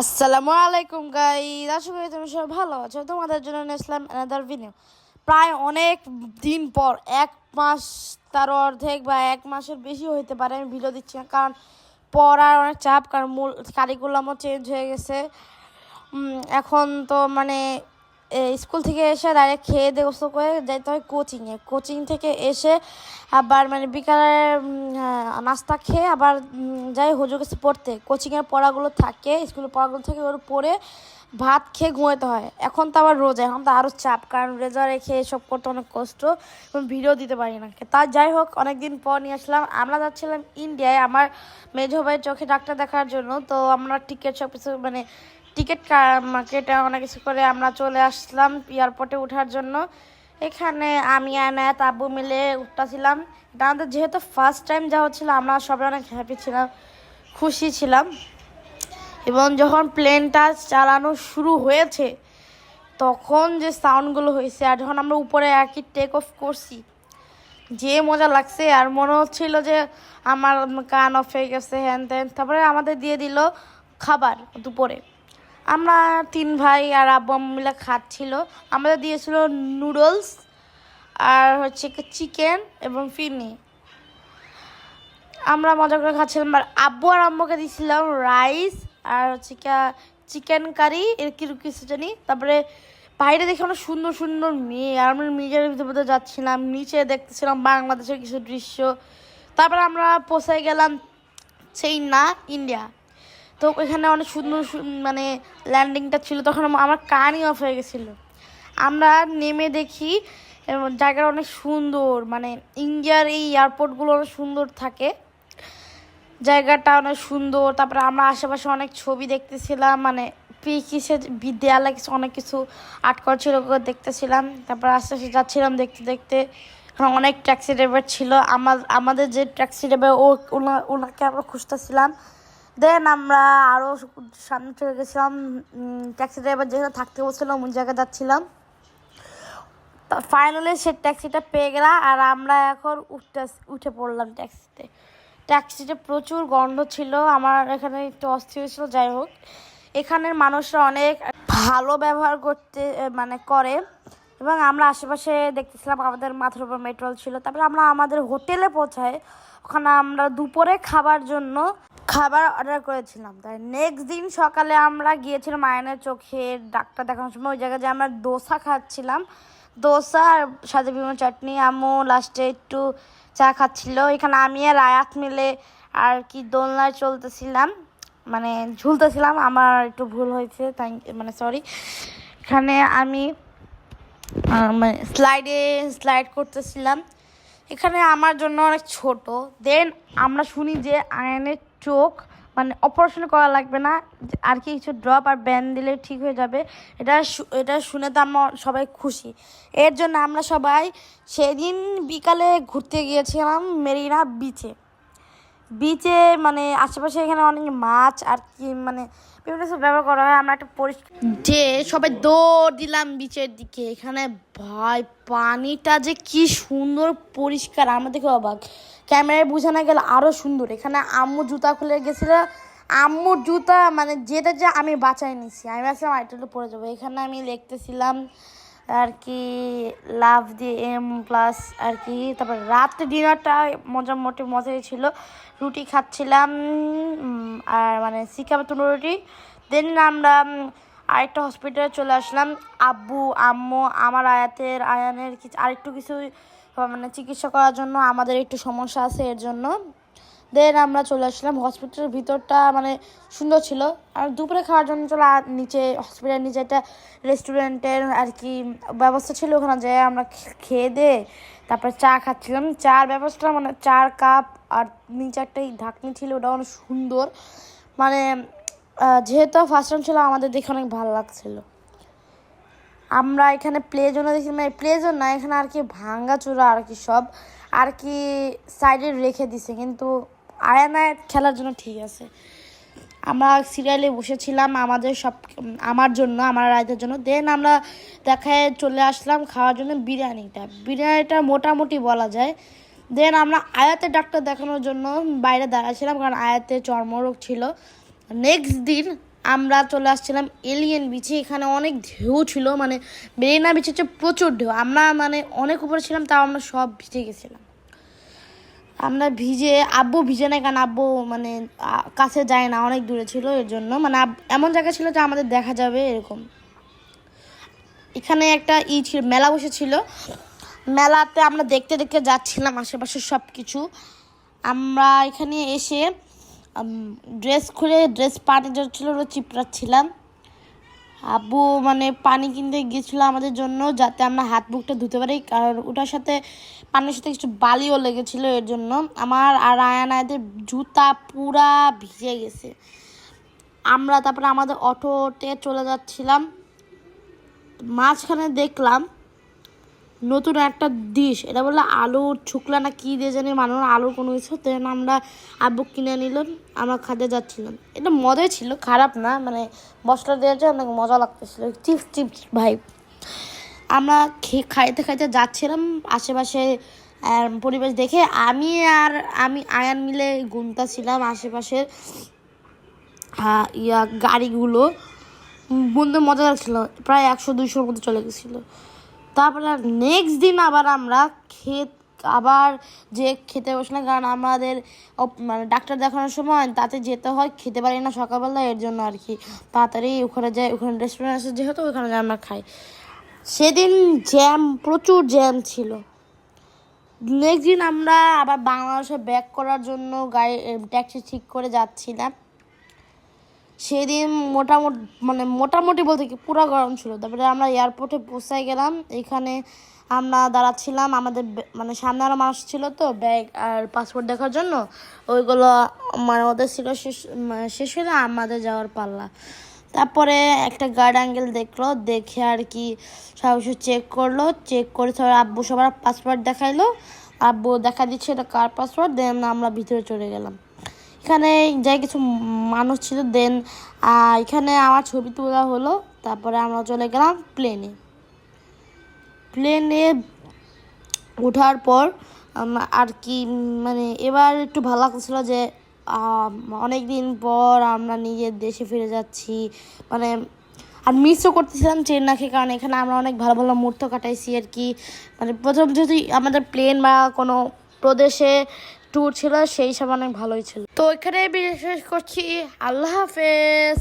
আসসালামু আলাইকুম গাই আশা করি তুমি সবাই ভালো আছো। তোমাদের জন্য নিয়েছিলাম এনাদার ভিডিও প্রায় অনেক দিন পর, এক মাস তার অর্ধেক বা এক মাসের বেশি হইতে পারে, আমি ভিডিও দিচ্ছি না। কারণ পড়ার অনেক চাপ, কারণ মূল কারিকুলামও চেঞ্জ হয়ে গেছে। এখন তো মানে স্কুল থেকে এসে ডাইরেক্ট খেয়ে দিয়ে গোসল করে যাইতে হয় কোচিংয়ে কোচিং থেকে এসে আবার মানে বিকালে নাস্তা খেয়ে আবার যাই হুজুর কাছে পড়তে। কোচিংয়ের পড়াগুলো থাকে স্কুলের পড়াগুলো থাকে, ওর পড়ে ভাত খেয়ে ঘুমাতে হয়। এখন তো আবার রোজা, এখন তো আরও চাপ, কারণ রেজা রেখে এসব করতে অনেক কষ্ট। ভিডিও দিতে পারি না। তা যাই হোক, অনেকদিন পর নিয়ে আসলাম। আমরা যাচ্ছিলাম ইন্ডিয়ায়, আমার মেজো ভাইয়ের চোখে ডাক্তার দেখার জন্য। তো আমরা টিকিট সব কিছু মানে টিকিট কেটে অনেক কিছু করে আমরা চলে আসলাম এয়ারপোর্টে ওঠার জন্য। এখানে আমি আনায়াত আব্বু মিলে উঠতেছিলাম। এটা আমাদের যেহেতু ফার্স্ট টাইম যাওয়া হচ্ছিল, আমরা সবাই অনেক হ্যাপি ছিলাম, খুশি ছিলাম। এবং যখন প্লেনটা চালানো শুরু হয়েছে, তখন যে সাউন্ডগুলো হয়েছে আর যখন আমরা উপরে একই টেক অফ করছি, যে মজা লাগছে। আর মনে হচ্ছিল যে আমার কান অফ হয়ে গেছে, হ্যান ত্যান। তারপরে আমাদের দিয়ে দিল খাবার দুপুরে। আমরা তিন ভাই আর আব্বু আম্মু মিলে খাচ্ছিল। আমাদের দিয়েছিল নুডলস আর হচ্ছে চিকেন এবং ফিরনি আমরা মজা করে খাচ্ছিলাম আর আব্বু আর আম্মুকে দিয়েছিলাম রাইস আর হচ্ছে চিকেন কারি এর কি কিছু জানি তারপরে বাইরে দেখে অনেক সুন্দর সুন্দর মেয়ে, আর আমরা নিজের ভিতরে যাচ্ছিলাম, নিচে দেখতেছিলাম বাংলাদেশের কিছু দৃশ্য। তারপরে আমরা পৌঁছায় গেলাম সেই না ইন্ডিয়া। তো এখানে অনেক সুন্দর মানে ল্যান্ডিংটা ছিল, তখন আমার কানই অফ হয়ে গেছিল। আমরা নেমে দেখি জায়গাটা অনেক সুন্দর মানে ইন্ডিয়ার এই এয়ারপোর্টগুলো অনেক সুন্দর থাকে। জায়গাটা অনেক সুন্দর, তারপরে আমরা আশেপাশে অনেক ছবি দেখতেছিলাম মানে কিসে দেয়ালে কিছু, অনেক কিছু আর্ট করা ছিল দেখতেছিলাম, তারপরে আস্তে আস্তে যাচ্ছিলাম দেখতে দেখতে অনেক ট্যাক্সি ড্রাইভার ছিল আমার আমাদের যে ট্যাক্সি ড্রাইভার ও, ওনা- ওনাকে আমরা খুঁজতেছিলাম। দেন আমরা আরও সামনে চলে গেছিলাম ট্যাক্সি ড্রাইভার যেখানে থাকতে বলছিলাম ওই জায়গায় যাচ্ছিলাম। ফাইনালি সে ট্যাক্সিটা পেয়ে গেলাম আর আমরা এখন উঠতে, উঠে পড়লাম ট্যাক্সিতে ট্যাক্সিতে প্রচুর গন্ধ ছিল, আমার এখানে একটু অস্থির ছিল, যাই হোক। এখানের মানুষরা অনেক ভালো ব্যবহার করতে মানে করে। এবং আমরা আশেপাশে দেখতেছিলাম আমাদের মাথার উপর মেট্রোল ছিল। তারপরে আমরা আমাদের হোটেলে পৌঁছাই ওখানে আমরা দুপুরে খাবার জন্য খাবার অর্ডার করেছিলাম। তাই নেক্সট দিন সকালে আমরা গিয়েছিলাম আয়নের চোখে ডাক্তার দেখানোর সময়, ওই জায়গায় যে আমরা দোসা খাচ্ছিলাম। দোসা আর সাথে বিভিন্ন চাটনি আমু লাস্টে একটু চা খাচ্ছিল। এখানে আমি আর আয়াত মিলে আর কি দোলনায় চলতেছিলাম। মানে ঝুলতেছিলাম, আমার একটু ভুল হয়েছে তাই মানে সরি এখানে আমি মানে স্লাইডে স্লাইড করতেছিলাম। এখানে আমার জন্য অনেক ছোট। দেন আমরা শুনি যে আয়নের চোখ মানে অপারেশন করা লাগবে না, আর কি কিছু ড্রপ আর ব্যান্ড দিলে ঠিক হয়ে যাবে। এটা এটা শুনে তো আমরা সবাই খুশি। এর জন্য আমরা সবাই সেদিন বিকালে ঘুরতে গিয়েছিলাম মেরিনা বিচে বিচে মানে আশেপাশে এখানে অনেক মাছ আর কি মানে বিভিন্ন কিছু ব্যবহার করা হয়। আমরা একটা পরিষ্কার যে সবাই দৌড় দিলাম বিচের দিকে। এখানে ভাই, পানিটা যে কি সুন্দর পরিষ্কার দেখে অবাক। ক্যামেরায় বোঝানো গেলে আরও সুন্দর। এখানে আম্মু জুতা খুলে গেছিল। আম্মুর জুতা মানে যেটা যে আমি বাঁচাই নিছি। আমি ভাবছিলাম আইটেলটা পরে যাব। এখানে আমি লিখতেছিলাম আর কি, লাভ দিয়ে এম প্লাস আর কি, তারপর রাত্রে ডিনারটা মোটামুটি মজাই ছিল। রুটি খাচ্ছিলাম আর মানে শিকাবে তুলো রুটি। দেন আমরা আরেকটা হসপিটালে চলে আসলাম। আব্বু, আম্মু, আমার আয়াতের, আয়ানের কিছু আরেকটু কিছু মানে চিকিৎসা করার জন্য আমাদের একটু সমস্যা আছে এর জন্য। দেন আমরা চলে আসলাম হসপিটালের ভিতরটা মানে সুন্দর ছিল। আর দুপুরে খাওয়ার জন্য চলে নিচে হসপিটালের নিচে একটা রেস্টুরেন্টের আর কি ব্যবস্থা ছিল ওখানে যেয়ে আমরা খেয়ে দিয়ে তারপরে চা খাচ্ছিলাম। চার ব্যবস্থা মানে চার কাপ আর নিচে একটা ঢাকনি ছিল ওটা অনেক সুন্দর। মানে যেহেতু ফার্স্ট টাইম ছিল, আমাদের দেখে অনেক ভালো লাগছিল। আমরা এখানে প্লে জোনে দেখি মানে প্লে জোন না, এখানে আর কি ভাঙ্গা চূড়া আর কি সব, আর কি সাইডে রেখে দিছে, কিন্তু আয়ানায় খেলার জন্য ঠিক আছে। আমরা সিরিয়ালে বসেছিলাম আমাদের সব, আমার জন্য, আমার রায়দের জন্য। দেন আমরা দেখায় চলে আসলাম খাওয়ার জন্য বিরিয়ানিটা। বিরিয়ানিটা মোটামুটি বলা যায়। দেন আমরা আয়াতে ডাক্তার দেখানোর জন্য বাইরে দাঁড়াছিলাম কারণ আয়াতে চর্মরোগ ছিল। নেক্সট দিন আমরা চলে আসছিলাম এলিয়েন বিচে এখানে অনেক ঢেউ ছিল মানে বেরিনা বিচে হচ্ছে প্রচুর ঢেউ। আমরা মানে অনেক উপরে ছিলাম, তাও আমরা সব ভিজে গেছিলাম। আমরা ভিজে, আব্বু ভিজে না, কারণ আব্বু মানে কাছে যায় না, অনেক দূরে ছিল এর জন্য। মানে এমন জায়গা ছিল যে আমাদের দেখা যাবে এরকম। এখানে একটা ই ছিল, মেলা বসেছিল। মেলাতে আমরা দেখতে দেখতে যাচ্ছিলাম আশেপাশে সব কিছু আমরা এখানে এসে ড্রেস খুলে ড্রেস পানি যাচ্ছিল ওরা চিপড়াচ্ছিলাম। আব্বু মানে পানি কিনতে গিয়েছিল আমাদের জন্য, যাতে আমরা হাত মুখটা ধুতে পারি। কারণ ওটার সাথে পানির সাথে কিছু বালিও লেগেছিল, এর জন্য। আমার আর আয়ান আয়াদের জুতা পুরা ভিজে গেছে। আমরা তারপরে আমাদের অটোতে চলে যাচ্ছিলাম। মাঝখানে দেখলাম নতুন একটা ডিশ এটা বলল আলুর ছুকলা না কী দিয়ে জানি, মানুষ আলুর কোনো কিছু তেন আমরা আব্বু কিনে নিলাম আমরা খাতে যাচ্ছিলাম। এটা মজাই ছিল, খারাপ না মানে মশলা জন্য অনেক মজা লাগতেছিল, চিপস চিপস, ভাই। আমরা খে- খাইতে খাইতে যাচ্ছিলাম, আশেপাশে পরিবেশ দেখে আমি আর, আমি আয়ান মিলে গুনতাছিলাম আশেপাশের ইয়া গাড়িগুলো। বন্ধু মজা লাগছিল, প্রায় একশো দুইশোর মতো চলে গেছিল। তারপরে নেক্সট দিন আবার আমরা ক্ষেত আবার যে খেতে বসলাম কারণ আমাদের মানে ডাক্তার দেখানোর সময় তাতে যেতে হয়, খেতে পারি না সকালবেলা, এর জন্য আর কি। তাড়াতাড়ি ওখানে যাই, ওখানে রেস্টুরেন্ট আছে, যেহেতু ওখানে যাই আমরা খাই। সেদিন জ্যাম প্রচুর জ্যাম ছিল। নেক্সট দিন আমরা আবার বাংলাদেশে ব্যাক করার জন্য গাড়ি ট্যাক্সি ঠিক করে যাচ্ছিলাম। সেদিন মোটামুটি মানে মোটামুটি বলতে কি, পুরো গরম ছিল। তারপরে আমরা এয়ারপোর্টে পৌঁছায় গেলাম। এখানে আমরা দাঁড়াচ্ছিলাম। আমাদের মানে সামনে আরও মানুষ ছিল তো, ব্যাগ আর পাসপোর্ট দেখার জন্য। ওইগুলো মানে ওদের ছিল শেষ শেষ হলে আমাদের যাওয়ার পাল্লা। তারপরে একটা গার্ড অ্যাঙ্গেল দেখল। দেখে আর কি সব কিছু চেক করল। চেক করে সবার আব্বু সবার পাসপোর্ট দেখাইলো। আব্বু দেখা দিচ্ছে এটা কার পাসপোর্ট দেন আমরা ভিতরে চলে গেলাম। এখানে যাই কিছু মানুষ ছিল দেন এখানে আমার ছবি তোলা হলো, তারপরে আমরা চলে গেলাম প্লেনে প্লেনে ওঠার পর আর কি মানে এবার একটু ভালো লাগছিল যে অনেক দিন পর আমরা নিজের দেশে ফিরে যাচ্ছি মানে আর মিসও করতেছিলাম চেন্নাকে কারণ এখানে আমরা অনেক ভালো ভালো মুহূর্ত কাটাইছি আর কি। মানে প্রথম যদি আমাদের প্লেন বা কোনো প্রদেশে ট্যুর ছিল, সেই সব অনেক ভালোই ছিল। তো এখানে বিশেষ করছি আল্লাহ হাফেজ